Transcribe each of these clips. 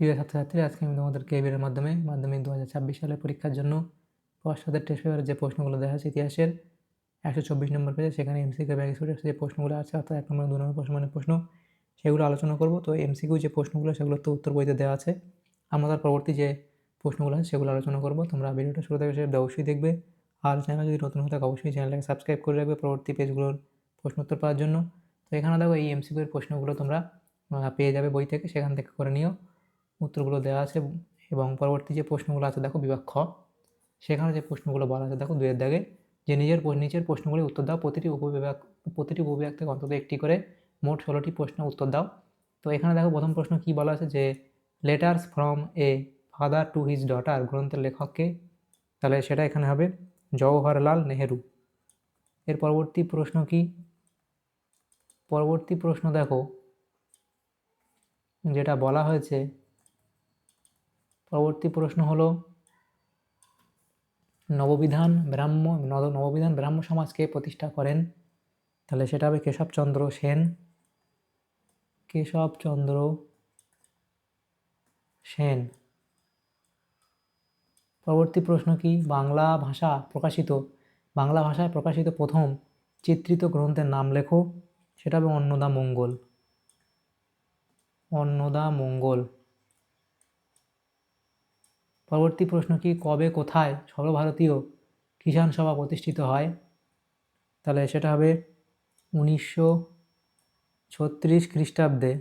প্রিয় ছাত্রছাত্রী, আজকে আমি তোমাদেরকে এবিরের মাধ্যমে মাধ্যমিক দু হাজার ছাব্বিশ সালের পরীক্ষার জন্য পশ্চাদের টেস্ট পেপারের যে প্রশ্নগুলো দেওয়া আছে ইতিহাসের, একশো চব্বিশ নম্বর পেজে সেখানে এমসিকিউ ব্যাগ যে প্রশ্নগুলো আছে, অর্থাৎ এক নম্বর দু নম্বর প্রশ্ন মানে প্রশ্ন, সেগুলো আলোচনা করব। তো এমসিকিউ যে প্রশ্নগুলো সেগুলো তো উত্তর বইতে দেওয়া আছে। আমরা তার পরবর্তী যে প্রশ্নগুলো আছে, সেগুলো আলোচনা করব। তোমরা ভিডিওটা শুরু থেকে অবধি অবশ্যই দেখবে। আর চ্যানেল যদি নতুন হয়ে থাকে, অবশ্যই চ্যানেলটাকে সাবস্ক্রাইব করে রাখবে পরবর্তী পেজগুলোর প্রশ্ন উত্তর পাওয়ার জন্য। তো এখানে দেখো এই এমসিকিউ এর প্রশ্নগুলো তোমরা পেয়ে যাবে বই থেকে, সেখান থেকে করে নিও। উত্তরগুলো দেওয়া আছে এবং পরবর্তী যে প্রশ্নগুলো আছে, দেখো বিভাগ খ সেখানে যে প্রশ্নগুলো বলা আছে, দেখো দুয়ের দাগে, যে নিজের নিচের প্রশ্নগুলি উত্তর দাও, প্রতিটি উপবিভাগ প্রতিটি উপবিভাগ থেকে অন্তত একটি করে মোট ষোলোটি প্রশ্ন উত্তর দাও। তো এখানে দেখো প্রথম প্রশ্ন কি বলা আছে, যে letters from a father to his daughter গ্রন্থের লেখককে, তাহলে সেটা এখানে হবে জওহরলাল নেহেরু। এর পরবর্তী প্রশ্ন কি? পরবর্তী প্রশ্ন দেখো, যেটা বলা হয়েছে পরবর্তী প্রশ্ন হলো, নববিধান ব্রাহ্ম নব- নববিধান ব্রাহ্ম সমাজকে প্রতিষ্ঠা করেন, তাহলে সেটা হবে কেশবচন্দ্র সেন। কেশবচন্দ্র সেন। পরবর্তী প্রশ্ন কি, বাংলা ভাষা প্রকাশিত, বাংলা ভাষায় প্রকাশিত প্রথম চিত্রিত গ্রন্থের নাম লেখো, সেটা হবে অন্নদা মঙ্গল। অন্নদা মঙ্গল। পরবর্তী প্রশ্ন কি, কবে, কোথায় সর্বভারতীয় কিষাণ সভা প্রতিষ্ঠিত হয়? তাহলে সেটা হবে উনিশশো ছত্রিশ খ্রিস্টাব্দে।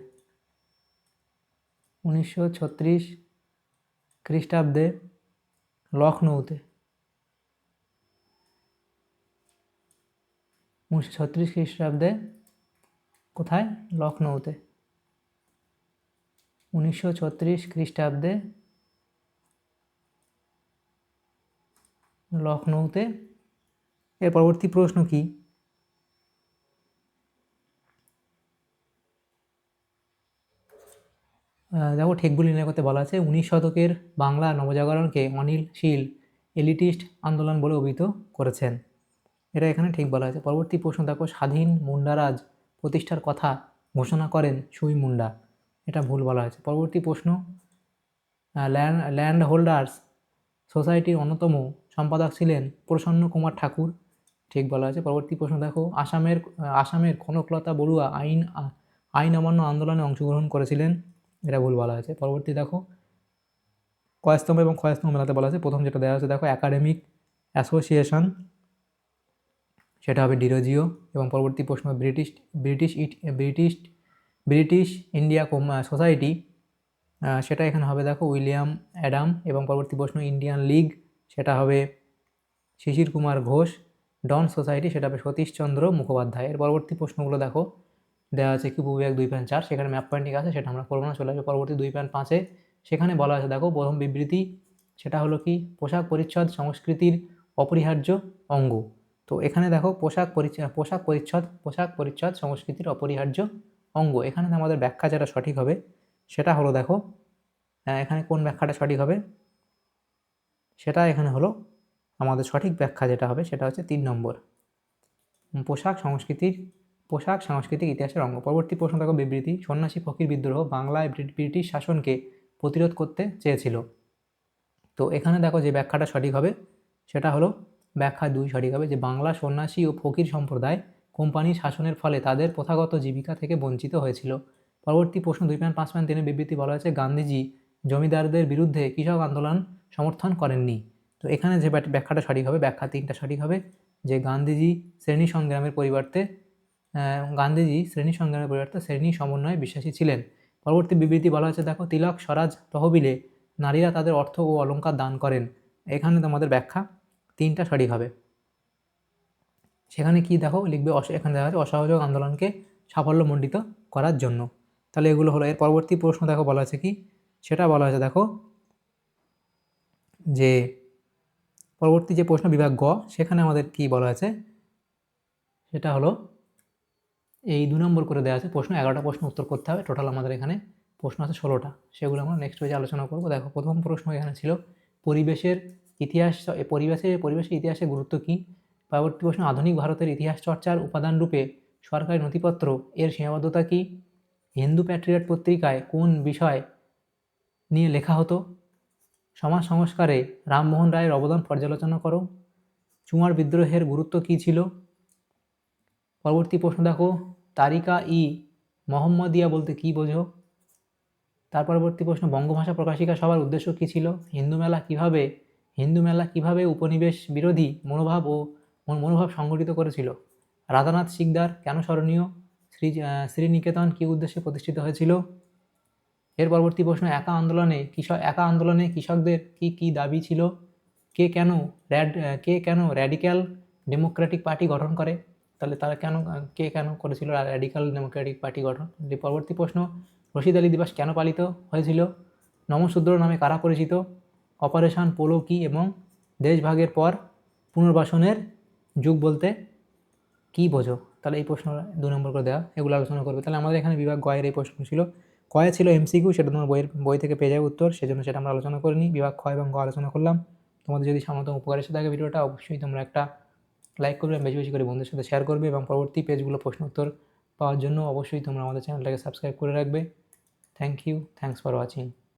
উনিশশো ছত্রিশ খ্রিস্টাব্দে লখনৌতে উনিশশো ছত্রিশ খ্রিস্টাব্দে কোথায়? লখনৌতে উনিশশো ছত্রিশ খ্রিস্টাব্দে লখনৌতে। এর পরবর্তী প্রশ্ন কি? দেখো, ঠেকগুলি নির্ণয় করতে বলা আছে। উনিশ শতকের বাংলা নবজাগরণকে অনিল শীল এলিটিস্ট আন্দোলন বলে অভিহিত করেছেন। এটা এখানে ঠিক বলা আছে। পরবর্তী প্রশ্ন, দেখো, স্বাধীন মুন্ডারাজ প্রতিষ্ঠার কথা ঘোষণা করেন সুই মুন্ডা। এটা ভুল বলা হয়েছে। পরবর্তী প্রশ্ন ল্যান্ড ল্যান্ড হোল্ডার্স সোসাইটির অন্যতম সম্পাদক ছিলেন প্রসন্ন কুমার ঠাকুর। ঠিক বলা আছে। পরবর্তী প্রশ্ন, দেখো, আসামের আসামের কনকলতা বড়ুয়া আইন আইন অমান্য আন্দোলনে অংশগ্রহণ করেছিলেন। এটা ভুল বলা আছে। পরবর্তী, দেখো, কয়স্তম্ভ এবং ক্ষয়স্তম্ভ মেলাতে বলা আছে। প্রথম যেটা দেওয়া আছে, দেখো, একাডেমিক অ্যাসোসিয়েশন, সেটা হবে ডিরোজিও। এবং পরবর্তী প্রশ্ন, British British it, British British India society সেটা এখানে হবে, দেখো, উইলিয়াম অ্যাডাম এবং পরবর্তী প্রশ্ন, ইন্ডিয়ান লিগ, সেটা হবে শিশির কুমার ঘোষ, ডন সোসাইটি, সেটা হবে সতীশচন্দ্র মুখোপাধ্যায়। এর পরবর্তী প্রশ্নগুলো দেখো দেওয়া আছে কি ভূবিভাগ দুই পয়েন্ট চার, সেখানে ম্যাপ পয়েন্টিং আছে, সেটা আমরা করব না, চলে আসবে পরবর্তী দুই পয়েন্ট পাঁচে। সেখানে বলা আছে, দেখো, প্রথম বিবৃতি, সেটা হলো কি, পোশাক পরিচ্ছদ সংস্কৃতির অপরিহার্য অঙ্গ। তো এখানে দেখো, পোশাক পরিচ্ছদ পোশাক পরিচ্ছদ পোশাক পরিচ্ছদ সংস্কৃতির অপরিহার্য অঙ্গ। এখানে আমাদের ব্যাখ্যা যেটা সঠিক হবে সেটা হলো দেখো এখানে কোন ব্যাখ্যাটা সঠিক হবে? সেটা এখানে হলো আমাদের সঠিক ব্যাখ্যা যেটা হবে, সেটা হচ্ছে তিন নম্বর। পোশাক সংস্কৃতির, পোশাক সাংস্কৃতিক ইতিহাসের অঙ্গ। পরবর্তী প্রশ্ন দেখো, বিবৃতি। সন্ন্যাসী ফকির বিদ্রোহ বাংলায় ব্রিট- ব্রিটিশ শাসনকে প্রতিরোধ করতে চেয়েছিল। তো এখানে দেখো যে ব্যাখ্যাটা সঠিক হবে, সেটা হলো ব্যাখ্যা দুই সঠিক হবে যে বাংলা সন্ন্যাসী ও ফকির সম্প্রদায় কোম্পানির শাসনের ফলে তাদের প্রথাগত জীবিকা থেকে বঞ্চিত হয়েছিল। পরবর্তী প্রশ্ন দুই পয়েন্ট পাঁচ পয়েন্ট তিনের বিবৃতি বলা হয়েছে, গান্ধীজি জমিদারদের বিরুদ্ধে কৃষক আন্দোলন সমর্থন করেননি। তো এখানে যে ব্যাখ্যাটা সঠিক হবে, ব্যাখ্যা তিনটা সঠিক হবে, যে গান্ধীজি শ্রেণি সংগ্রামের পরিবর্তে গান্ধীজি শ্রেণি সংগ্রামের পরিবর্তে শ্রেণি সমন্বয়ে বিশ্বাসী ছিলেন। পরবর্তী বিবৃতি বলা হয়েছে, দেখো তিলক স্বরাজ তহবিলে নারীরা তাদের অর্থ ও অলংকার দান করেন। এখানে তোমাদের ব্যাখ্যা তিনটা সঠিক হবে। সেখানে কি দেখো, লিখবে এখানে দেখা যাচ্ছে অসহযোগ আন্দোলনকে সাফল্যমণ্ডিত করার জন্য। তাহলে এগুলো হলো, এর পরবর্তী প্রশ্ন দেখো বলা আছে কি? সেটা বলা হয়েছে দেখো যে পরবর্তী যে প্রশ্ন বিভাগ গ, সেখানে আমাদের কি বলা আছে সেটা হলো এই দু নম্বর করে দেওয়া আছে প্রশ্ন, এগারোটা প্রশ্ন উত্তর করতে হবে। টোটাল আমাদের এখানে প্রশ্ন আছে ষোলোটা। সেগুলো আমরা নেক্সট পেজে আলোচনা করব। দেখো, প্রথম প্রশ্ন এখানে ছিল, পরিবেশের ইতিহাস পরিবেশের পরিবেশের ইতিহাসের গুরুত্ব কী? পরবর্তী প্রশ্ন, আধুনিক ভারতের ইতিহাস চর্চার উপাদান রূপে সরকারি নথিপত্র এর সীমাবদ্ধতা কী? হিন্দু প্যাট্রিয়ট পত্রিকায় কোন বিষয় নিয়ে লেখা হতো? সমাজ সংস্কারে রামমোহন রায়ের অবদান পর্যালোচনা করো। চুমার বিদ্রোহের গুরুত্ব কী ছিল? পরবর্তী প্রশ্ন দেখো, তারিকা ই মোহাম্মদিয়া বলতে কী বোঝো? তার পরবর্তী প্রশ্ন, বঙ্গভাষা প্রকাশিকা সভার উদ্দেশ্য কী ছিল? হিন্দু মেলা কীভাবে, হিন্দু মেলা কীভাবে উপনিবেশ বিরোধী মনোভাব ও মন- মনোভাব সংগঠিত করেছিল? রাধানাথ সিকদার কেন স্মরণীয়? শ্রী শ্রীনিকেতন কী উদ্দেশ্যে প্রতিষ্ঠিত হয়েছিল? এর পরবর্তী প্রশ্ন, একা আন্দোলনে কৃষক, একা আন্দোলনে কৃষকদের কি কি দাবি ছিল? কে কেন র্যাড কে কেন র্যাডিক্যাল ডেমোক্রেটিক পার্টি গঠন করে? তাহলে তারা কেন, কে কেন করেছিল র্যাডিক্যাল ডেমোক্রেটিক পার্টি গঠন? পরবর্তী প্রশ্ন, রশিদ আলী দিবস কেন পালিত হয়েছিল? নমশূদ্র নামে কারা পরিচিত? অপারেশন পোলো কি এবং দেশভাগের পর পুনর্বাসনের যুগ বলতে কী বোঝো? তাহলে এই প্রশ্ন দু নম্বর করে দেওয়া এগুলো আলোচনা করবে। তাহলে আমাদের এখানে বিভাগ গয়ের এই প্রশ্ন ছিল। কয়ে ছিল এমসিকিউ সেটা তোমার বইয়ের, বই থেকে পেয়ে যাবে উত্তর, সেজন্য সেটা আমরা আলোচনা করিনি। বিভাগ ক্ষয় এবং গ আলোচনা করলাম। তোমাদের যদি সামান্য উপকার এসে থাকে ভিডিওটা, অবশ্যই তোমরা একটা লাইক করবে বেশি বেশি করে বন্ধুদের সাথে শেয়ার করবে এবং পরবর্তী পেজগুলো প্রশ্ন উত্তর পাওয়ার জন্য অবশ্যই তোমরা আমাদের চ্যানেলটাকে সাবস্ক্রাইব করে রাখবে। Thank you thanks for watching